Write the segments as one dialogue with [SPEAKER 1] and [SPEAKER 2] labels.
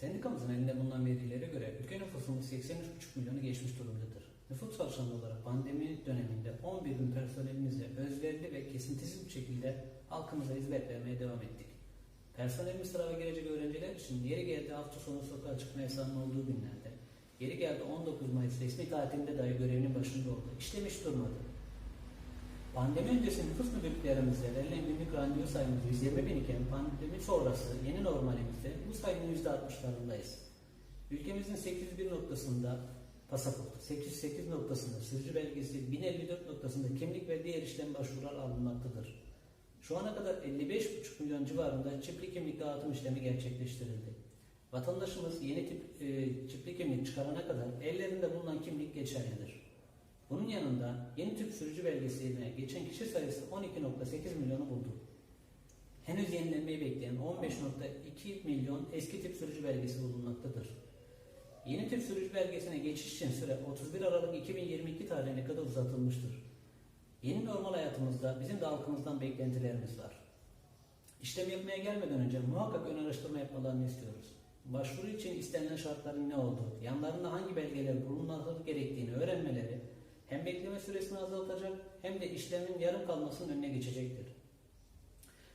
[SPEAKER 1] Sendikamızın elinde bulunan verilere göre ülke nüfusunun 83,5 milyonu geçmiş durumdadır. Nüfus çalışanı olarak pandemi döneminde 11 bin personelimizle özverili ve kesintisiz bir şekilde halkımıza hizmet vermeye devam ettik. Personelimiz sınava girecek öğrenciler için yeri geldi hafta sonu sokağa çıkma yasağının olduğu günlerde, yeri geldi 19 Mayıs resmi tatilinde dahi görevinin başında oldu. İşlemiş durmadı. Pandemi öncesi nüfus müdürlüklerimizde verilen günlük randevu sayımız 120 bin iken pandemi sonrası yeni normalimizde bu sayının %60'larındayız. Ülkemizin 801 noktasında pasaport, 808 noktasında sürücü belgesi, 1054 noktasında kimlik ve diğer işlem başvurular alınmaktadır. Şu ana kadar 55,5 milyon civarında çipli kimlik dağıtım işlemi gerçekleştirildi. Vatandaşımız yeni tip e, çipli kimlik çıkarana kadar ellerinde bulunan kimlik geçerlidir. Bunun yanında yeni tip sürücü belgesiyle geçen kişi sayısı 12.8 milyonu buldu. Henüz yenilenmeyi bekleyen 15.2 milyon eski tip sürücü belgesi bulunmaktadır. Yeni tip sürücü belgesine geçiş için süre 31 Aralık 2022 tarihine kadar uzatılmıştır. Yeni normal hayatımızda bizim de halkımızdan beklentilerimiz var. İşlem yapmaya gelmeden önce muhakkak ön araştırma yapmalarını istiyoruz. Başvuru için istenilen şartların ne olduğu, yanlarında hangi belgeler bulunması gerektiğini öğrenmeleri hem bekleme süresini azaltacak hem de işlemin yarım kalmasının önüne geçecektir.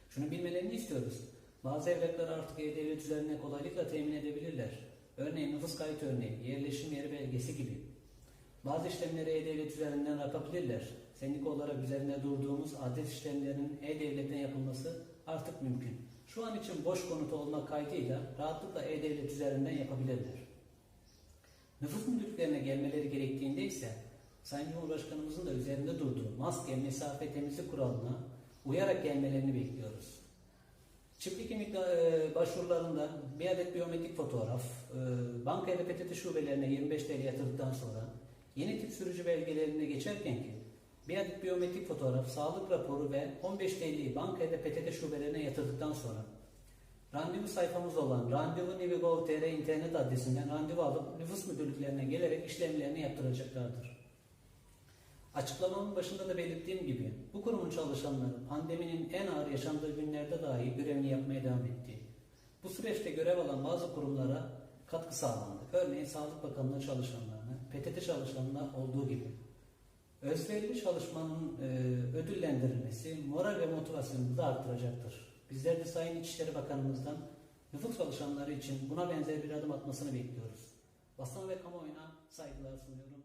[SPEAKER 1] Şunu bilmelerini istiyoruz. Bazı evrakları artık E-Devlet üzerine kolaylıkla temin edebilirler. Örneğin nüfus kayıt örneği, yerleşim yeri belgesi gibi. Bazı işlemleri E-Devlet üzerinden yapabilirler. Sendika olarak üzerinde durduğumuz adres işlemlerinin E-Devlet'ten yapılması artık mümkün. Şu an için boş konut olmak kaydıyla rahatlıkla E-Devlet üzerinden yapabilirler. Nüfus müdürlüklerine gelmeleri gerektiğinde ise Sayın Cumhurbaşkanımızın da üzerinde durduğu maske, mesafe, temizlik kuralına uyarak gelmelerini bekliyoruz. Çiftlik kimlik e, başvurularında bir adet biyometrik fotoğraf, e, banka da PTT şubelerine 25 TL yatırdıktan sonra yeni tip sürücü belgelerine geçerken ki bir adet biyometrik fotoğraf, sağlık raporu ve 15 TL'yi banka da PTT şubelerine yatırdıktan sonra randevu sayfamız olan randevu.nivi.gov.tr internet adresinden randevu alıp nüfus müdürlüklerine gelerek işlemlerini yaptıracaklardır. Açıklamamın başında da belirttiğim gibi bu kurumun çalışanları pandeminin en ağır yaşandığı günlerde dahi görevini yapmaya devam etti. Bu süreçte görev alan bazı kurumlara katkı sağlandı. Örneğin Sağlık Bakanlığı çalışanlarına, PTT çalışanlarına olduğu gibi. Özverili çalışmanın e, ödüllendirilmesi moral ve motivasyonunu da arttıracaktır. Bizler de Sayın İçişleri Bakanımızdan nüfus çalışanları için buna benzer bir adım atmasını bekliyoruz. Basın ve kamuoyuna saygılar sunuyorum.